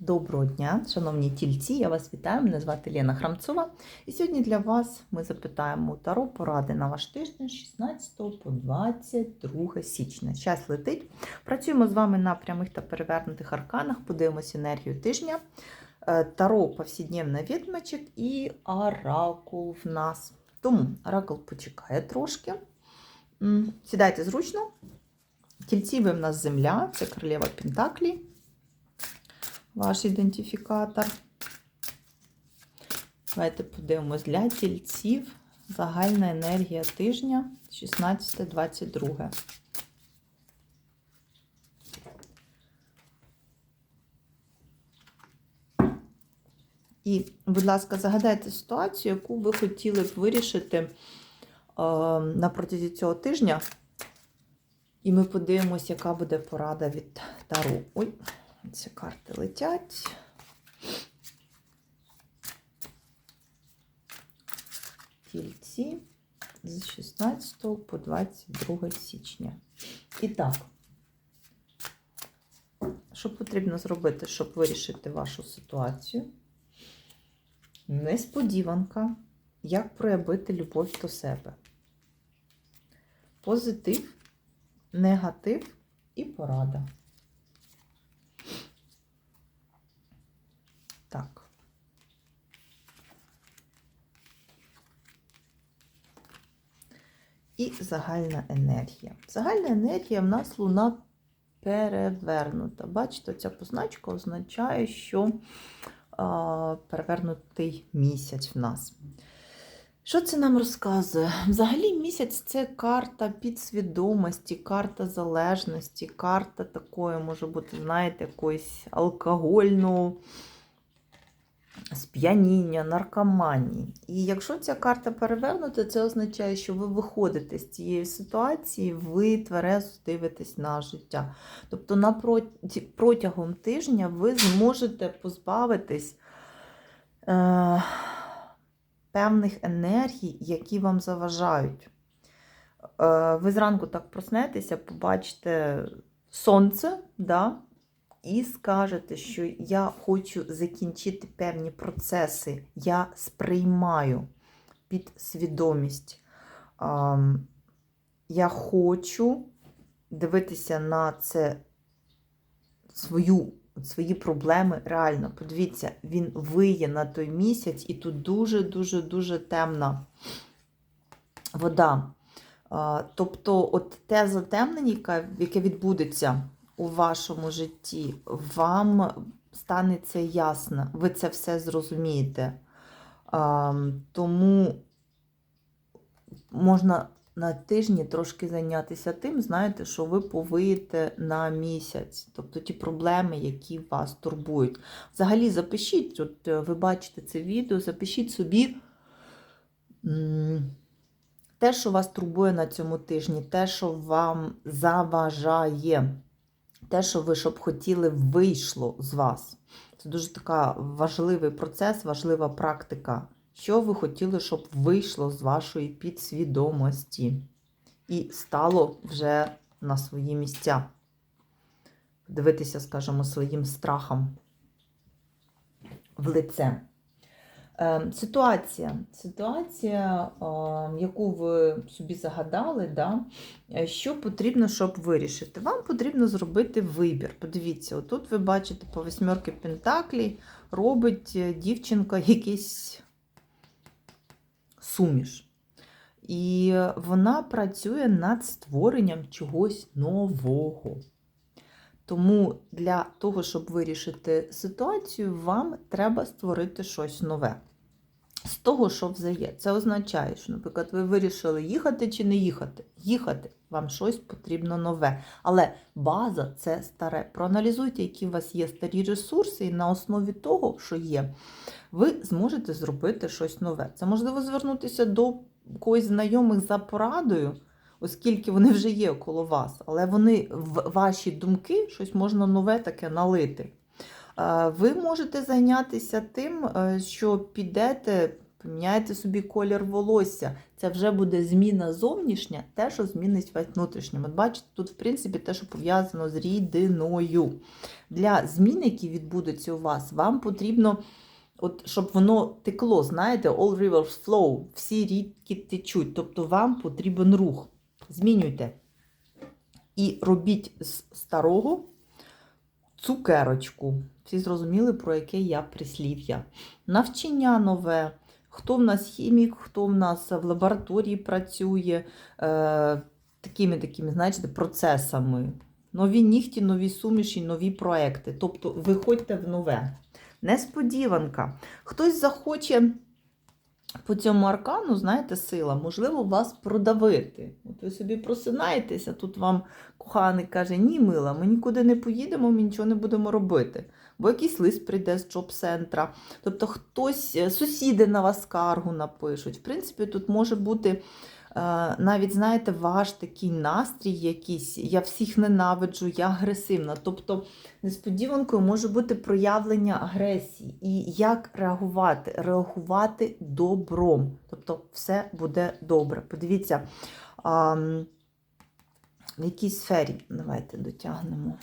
Доброго дня, шановні тільці, я вас вітаю. Мене звати Лена Храмцова. І сьогодні для вас ми запитаємо Таро поради на ваш тиждень 16 по 22 січня. Час летить. Працюємо з вами на прямих та перевернутих арканах, подивимося енергію тижня. Е, Таро повсіднєвна відмачок і оракул в нас. Тому оракул почекає трошки. Сідайте зручно. Тільці ви в нас земля, це королева Пентаклі ваш ідентифікатор. Давайте подивимось для тільців. Загальна енергія тижня 16-22. І, будь ласка, загадайте ситуацію, яку ви хотіли б вирішити е, на протязі цього тижня. І ми подивимось, яка буде порада від Таро. Ой. Ці карти летять. Тільці з 16 по 22 січня. І так, що потрібно зробити, щоб вирішити вашу ситуацію? Несподіванка, як проявити любов до себе. Позитив, негатив і порада. Так. І загальна енергія. Загальна енергія в нас луна перевернута. Бачите, ця позначка означає, що а, перевернутий місяць в нас. Що це нам розказує? Взагалі місяць це карта підсвідомості, карта залежності, карта такої, може бути, знаєте, якоїсь алкогольного сп'яніння, наркоманії. І якщо ця карта перевернута, це означає, що ви виходите з цієї ситуації, ви тверезо дивитесь на життя. Тобто на протягом тижня ви зможете позбавитись е, певних енергій, які вам заважають. Е, ви зранку так проснетеся, побачите сонце, да? І скажете, що я хочу закінчити певні процеси, я сприймаю під свідомість. Я хочу дивитися на це свою, свої проблеми реально. Подивіться, він виє на той місяць, і тут дуже-дуже-дуже темна вода. Тобто, от те затемнення, яке відбудеться у вашому житті, вам станеться ясно, ви це все зрозумієте. Тому можна на тижні трошки зайнятися тим, знаєте, що ви повиєте на місяць, тобто ті проблеми, які вас турбують. Взагалі, запишіть, от е, ви бачите це відео, запишіть собі те, що вас турбує на цьому тижні, те, що вам заважає те, що ви щоб хотіли, вийшло з вас. Це дуже така важливий процес, важлива практика. Що ви хотіли, щоб вийшло з вашої підсвідомості і стало вже на свої місця. Дивитися, скажімо, своїм страхом в лице. Ем, ситуація, ситуація, ем, яку ви собі загадали, да, е, що потрібно, щоб вирішити. Вам потрібно зробити вибір. Подивіться, отут ви бачите по восьмерки Пентаклі робить е, дівчинка якийсь суміш. І вона працює над створенням чогось нового. Тому для того, щоб вирішити ситуацію, вам треба створити щось нове з того, що взає. Це означає, що, наприклад, ви вирішили їхати чи не їхати. Їхати, вам щось потрібно нове. Але база це старе. Проаналізуйте, які у вас є старі ресурси, і на основі того, що є, ви зможете зробити щось нове. Це можливо звернутися до когось знайомих за порадою. Оскільки вони вже є коло вас, але вони в ваші думки щось можна нове таке налити. Ви можете зайнятися тим, е, що підете поміняєте собі колір волосся. Це вже буде зміна зовнішня, те, що змінить вас внутрішньо. От бачите, тут, в принципі, те, що пов'язано з рідиною. Для змін, які відбудуться у вас, вам потрібно, от, щоб воно текло, знаєте, all rivers flow, всі рідки течуть. Тобто вам потрібен рух. Змінюйте. І робіть з старого цукерочку. Всі зрозуміли, про яке я прислів'я. Навчання нове. Хто в нас хімік, хто в нас в лабораторії працює е, такими, такими, знаєте, процесами. Нові нігті, нові суміші, нові проекти. Тобто виходьте в нове. Несподіванка. Хтось захоче по цьому аркану, знаєте, сила, можливо, вас продавити. От ви собі просинаєтеся, тут вам коханий каже, ні, мила, ми нікуди не поїдемо, ми нічого не будемо робити. Бо якийсь лист прийде з джоб-центра. Тобто хтось, е, сусіди на вас скаргу напишуть. В принципі, тут може бути е, навіть, знаєте, ваш такий настрій якийсь, я всіх ненавиджу, я агресивна. Тобто несподіванкою може бути проявлення агресії. І як реагувати? Реагувати добром. Тобто все буде добре. Подивіться, в якій сфері, давайте дотягнемо.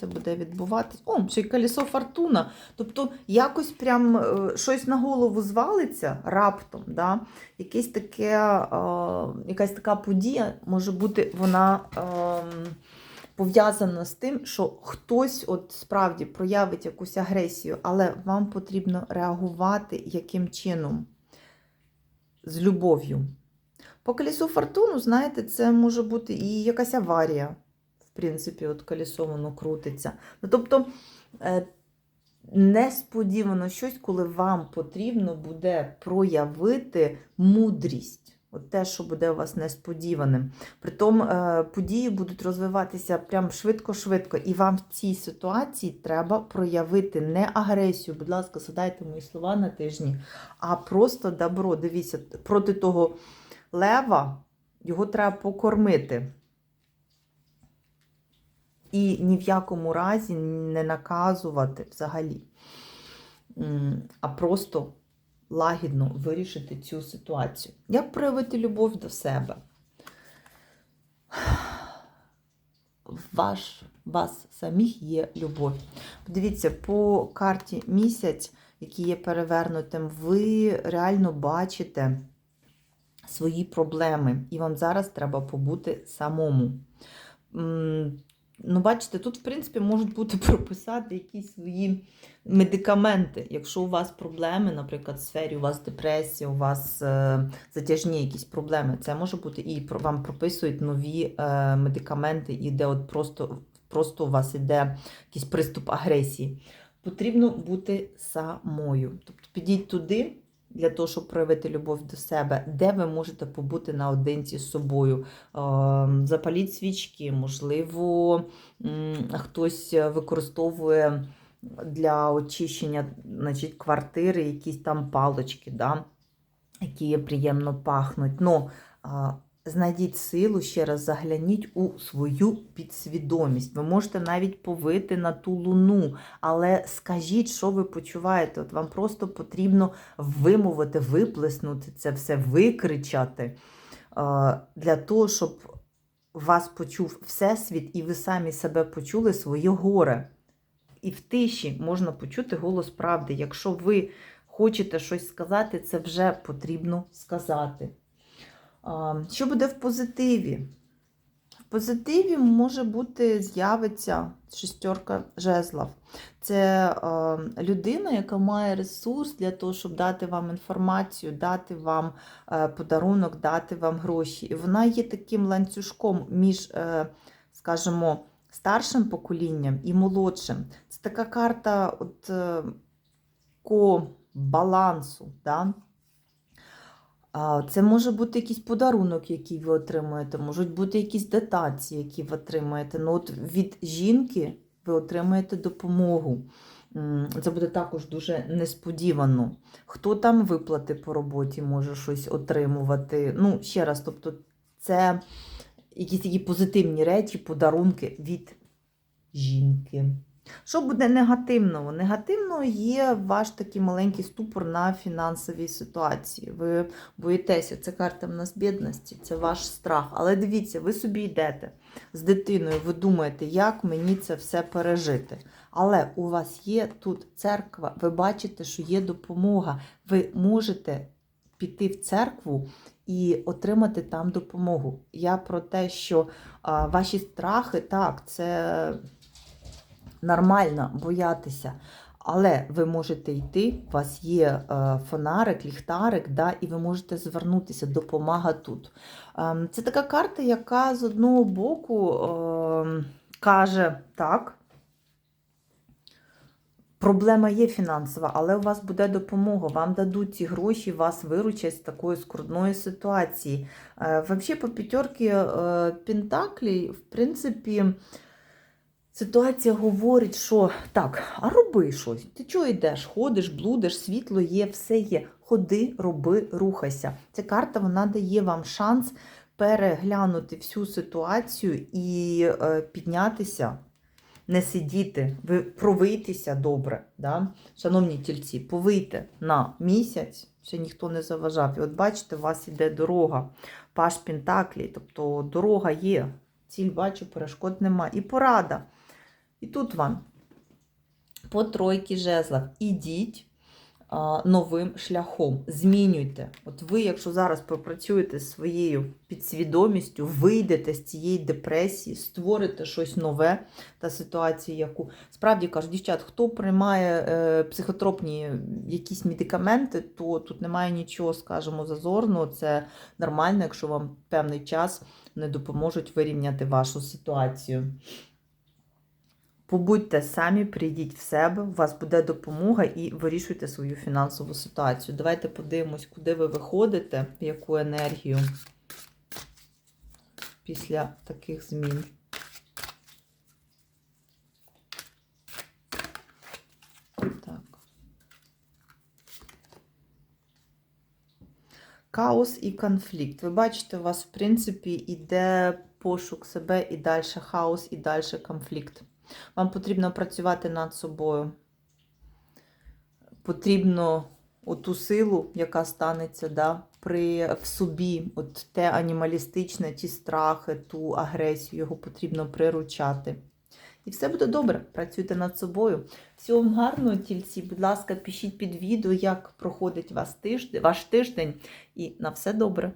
Це буде відбуватись. О, ще й колесо фортуна. Тобто якось прям е, щось на голову звалиться раптом. Да? Якесь таке, е, якась така подія може бути, вона е, пов'язана з тим, що хтось от справді проявить якусь агресію, але вам потрібно реагувати яким чином? З любов'ю. По колесу фортуну, знаєте, це може бути і якась аварія. Принципі, от колесо воно крутиться. Ну, тобто, е, несподівано щось, коли вам потрібно буде проявити мудрість. От те, що буде у вас несподіваним. Притом е, події будуть розвиватися прям швидко-швидко. І вам в цій ситуації треба проявити не агресію. Будь ласка, задайте мої слова на тижні, а просто добро. Дивіться, проти того лева його треба покормити. І ні в якому разі не наказувати взагалі, а просто лагідно вирішити цю ситуацію. Як проявити любов до себе? Ваш, вас самих є любов. Подивіться, по карті місяць, який є перевернутим, ви реально бачите свої проблеми, і вам зараз треба побути самому. Ну, бачите, тут, в принципі, можуть бути прописати якісь свої медикаменти. Якщо у вас проблеми, наприклад, в сфері у вас депресія, у вас е, затяжні якісь проблеми, це може бути і вам прописують нові е, медикаменти, і де от просто, просто у вас іде якийсь приступ агресії. Потрібно бути самою. Тобто підіть туди. Для того, щоб проявити любов до себе, де ви можете побути наодинці з собою. Е, Запаліть свічки, можливо, хтось використовує для очищення значить, квартири якісь там палочки, да? які приємно пахнуть. Ну, знайдіть силу, ще раз загляніть у свою підсвідомість. Ви можете навіть повити на ту луну, але скажіть, що ви почуваєте. От вам просто потрібно вимовити, виплеснути це все, викричати для того, щоб вас почув Всесвіт, і ви самі себе почули своє горе. І в тиші можна почути голос правди. Якщо ви хочете щось сказати, це вже потрібно сказати. Що буде в позитиві? В позитиві може бути, з'явиться шестерка жезлов. Це е, людина, яка має ресурс для того, щоб дати вам інформацію, дати вам е, подарунок, дати вам гроші. І вона є таким ланцюжком між, е, скажімо, старшим поколінням і молодшим. Це така карта от, е, ко-балансу. Да? Це може бути якийсь подарунок, який ви отримуєте, можуть бути якісь дотації, які ви отримуєте. Ну, от від жінки ви отримаєте допомогу. Це буде також дуже несподівано. Хто там виплати по роботі може щось отримувати. Ну, ще раз, тобто, це якісь такі позитивні речі, подарунки від жінки. Що буде негативного? Негативно є ваш такий маленький ступор на фінансовій ситуації. Ви боїтеся, це карта в нас бідності, це ваш страх. Але дивіться, ви собі йдете з дитиною, ви думаєте, як мені це все пережити. Але у вас є тут церква, ви бачите, що є допомога. Ви можете піти в церкву і отримати там допомогу. Я про те, що а, ваші страхи, так, це нормально боятися. Але ви можете йти, у вас є е, фонарик, ліхтарик, да, і ви можете звернутися, допомога тут. Ем, Це така карта, яка з одного боку ем, каже, так, проблема є фінансова, але у вас буде допомога, вам дадуть ці гроші, вас виручать з такої скрутної ситуації. Е, Взагалі, по п'ятерки е, Пентаклей, в принципі, Ситуація говорить, що так, а роби щось. Ти чого йдеш? Ходиш, блудиш, світло є, все є. Ходи, роби, рухайся. Ця карта вона дає вам шанс переглянути всю ситуацію і е, піднятися, не сидіти, ви провийтеся добре. Да? Шановні тільці, повийте на місяць, ще ніхто не заважав. І от бачите, у вас іде дорога, паш Пентаклі, тобто дорога є. Ціль бачу, перешкод нема. І порада. І тут вам по тройки жезлах ідіть новим шляхом, змінюйте. От ви, якщо зараз попрацюєте зі своєю підсвідомістю, вийдете з цієї депресії, створите щось нове та ситуацію, яку справді кажуть, дівчат, хто приймає е, психотропні якісь медикаменти, то тут немає нічого, скажімо, зазорного. Це нормально, якщо вам певний час не допоможуть вирівняти вашу ситуацію. Побудьте самі, прийдіть в себе, у вас буде допомога і вирішуйте свою фінансову ситуацію. Давайте подивимось, куди ви виходите, яку енергію після таких змін. Так. Хаос і конфлікт. Ви бачите, у вас, в принципі, іде пошук себе і далі хаос, і далі конфлікт. Вам потрібно працювати над собою. Потрібно оту силу, яка станеться да, при, в собі, от те анімалістичне, ті страхи, ту агресію, його потрібно приручати. І все буде добре. Працюйте над собою. Всього вам гарного, тільці. Будь ласка, пишіть під відео, як проходить ваш тиждень, ваш тиждень. І на все добре.